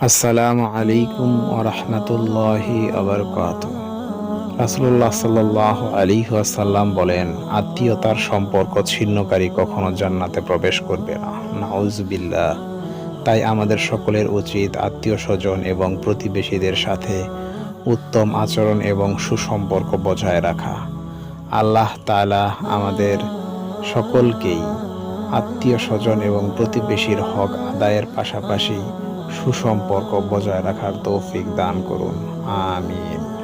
আসসালামু আলাইকুম ওরহমতুল্লাহি আবরকাত রাসুল্লাহ সাল্লাহ আলী আসাল্লাম বলেন, আত্মীয়তার সম্পর্ক ছিন্নকারী কখনো জান্নাতে প্রবেশ করবে না। নাউজবিল্লাহ। তাই আমাদের সকলের উচিত আত্মীয় স্বজন এবং প্রতিবেশীদের সাথে উত্তম আচরণ এবং সুসম্পর্ক বজায় রাখা। আল্লাহ তাআলা আমাদের সকলকেই আত্মীয় স্বজন এবং প্রতিবেশীর হক আদায়ের পাশাপাশি সুসম্পর্ক বজায় রাখার তৌফিক দান করুন। আমিন।